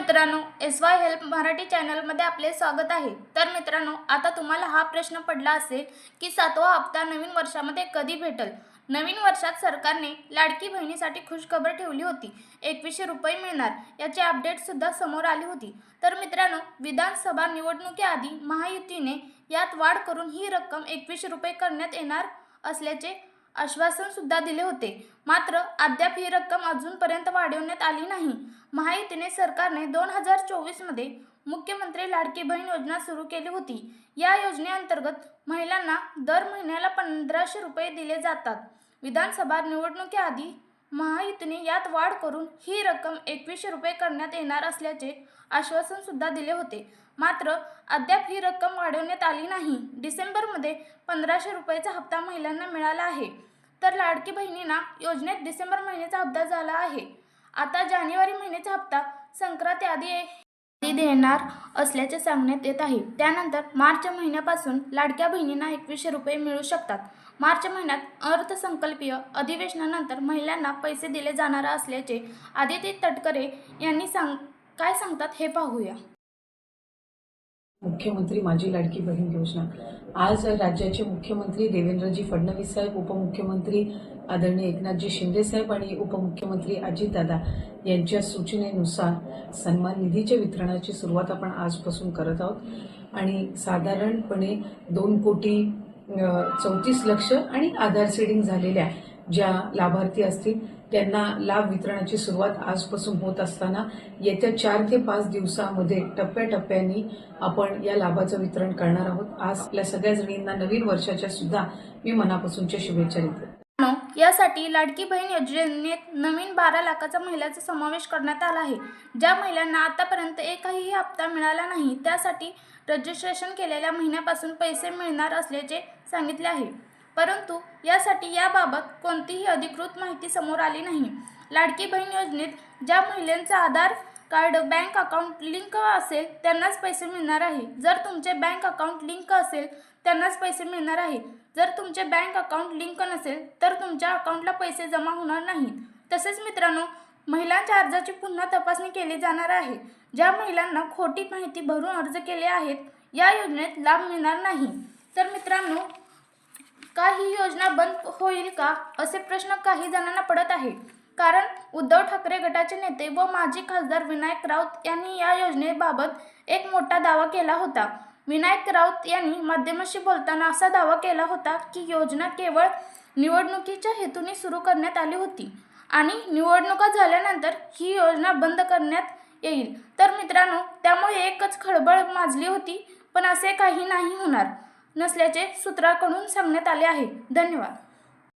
मित्रांनो S Y help Marathi चॅनलमध्ये आपले स्वागत आहे. तर मित्रांनो आता तुम्हाला हा प्रश्न पडला असेल की सातवा हप्ता नवीन वर्षामध्ये कधी भेटल? नवीन वर्षात सरकारने लाडकी बहिणीसाठी खुशखबर ठेवली होती. एकवीसशे रुपये मिळणार याची अपडेटसुद्धा समोर आली होती. तर मित्रांनो विधानसभा निवडणुकीआधी महायुतीने यात वाढ करून ही रक्कम एकवीसशे रुपये करण्यात येणार असल्याचे आश्वासन सुद्धा दिले होते. मात्र अद्याप ही रक्कम अजूनपर्यंत वाढवण्यात आली नाही. महायुतीने सरकारने दोन हजार चोवीसमध्ये मुख्यमंत्री लाडकी बहीण योजना सुरू केली होती. या योजनेअंतर्गत महिलांना दर महिन्याला पंधराशे रुपये दिले जातात. विधानसभा निवडणुकीआधी महायुतीने यात वाढ करून ही रक्कम एकवीसशे रुपये करण्यात येणार असल्याचे आश्वासन सुद्धा दिले होते. मात्र अद्याप ही रक्कम वाढवण्यात आली नाही. डिसेंबरमध्ये पंधराशे रुपयाचा हप्ता महिलांना मिळाला आहे. तर लाडकी बहिणींना योजनेत डिसेंबर महिन्याचा हप्ता झाला आहे. आता जानेवारी महिन्याचा हप्ता संक्रांती आधी आधी देणार असल्याचे सांगण्यात येत आहे. त्यानंतर मार्च महिन्यापासून लाडक्या बहिणींना एकवीसशे रुपये मिळू शकतात. मार्च महिन्यात अर्थसंकल्पीय अधिवेशनानंतर महिलांना पैसे दिले जाणार असल्याचे आदिती तटकरे यांनी सांग काय सांगतात हे पाहूया. मुख्यमंत्री माझी लाडकी बहीण योजना. आज राज्याचे मुख्यमंत्री देवेंद्रजी फडणवीस साहेब उपमुख्यमंत्री आदरणीय एकनाथजी शिंदे साहेब आणि उपमुख्यमंत्री अजितदादा यांच्या सूचनेनुसार सन्मान निधीच्या वितरणाची सुरुवात आपण आजपासून करत आहोत. आणि साधारणपणे दोन कोटी चौतीस लक्ष आणि आधार सीडिंग झालेल्या ज्या लाभार्थी असतील त्यांना लाभ वितरणाची सुरुवात आजपासून होत असताना येत्या चार ते पाच दिवसामध्ये टप्प्याटप्प्याने आपण या लाभाचं वितरण करणार आहोत. आज आपल्या सगळ्या जणींना नवीन वर्षाच्या सुद्धा मी मनापासूनच्या शुभेच्छा देते. यासाठी लाडकी बहीण योजनेत नवीन बारा लाखाचा महिलाचा समावेश करण्यात आला आहे. ज्या महिलांना आतापर्यंत एकही हप्ता मिळाला नाही त्यासाठी रजिस्ट्रेशन केलेल्या महिन्यापासून पैसे मिळणार असल्याचे सांगितले आहे. परंतु यासाठी याबाबत कोणतीही अधिकृत माहिती समोर आली नाही. लाडकी बहीण योजनेत ज्या महिलांचा Aadhaar card bank account link असेल त्यांनाच पैसे मिळणार आहे. जर तुमचे बँक अकाउंट लिंक असेल त्यांनाच पैसे मिळणार आहे. जर तुमचे बँक अकाउंट लिंक नसेल तर तुमच्या अकाउंटला पैसे जमा होणार नाहीत. तसेच मित्रांनो महिलांच्या अर्जाची पुन्हा तपासणी केली जाणार आहे. ज्या महिलांना खोटी माहिती भरून अर्ज केले आहेत या योजनेत लाभ मिळणार नाही. तर मित्रांनो का ही योजना बंद होईल का? असे प्रश्न काही जणांना पडत आहे कारण उद्धव ठाकरे गटाचे नेते व माजी खासदार विनायक राऊत यांनी या योजनेबाबत एक मोठा दावा केला होता. विनायक राऊत यांनी माध्यमाशी बोलताना असा दावा केला होता की योजना केवळ निवडणुकीच्या हेतूने सुरू करण्यात आली होती आणि निवडणुका झाल्यानंतर ही योजना बंद करण्यात येईल. तर मित्रांनो त्यामुळे एकच खळबळ माजली होती पण असे काही नाही होणार. नसल्याचे सूत्राकडून सांगण्यात आले आहे. धन्यवाद.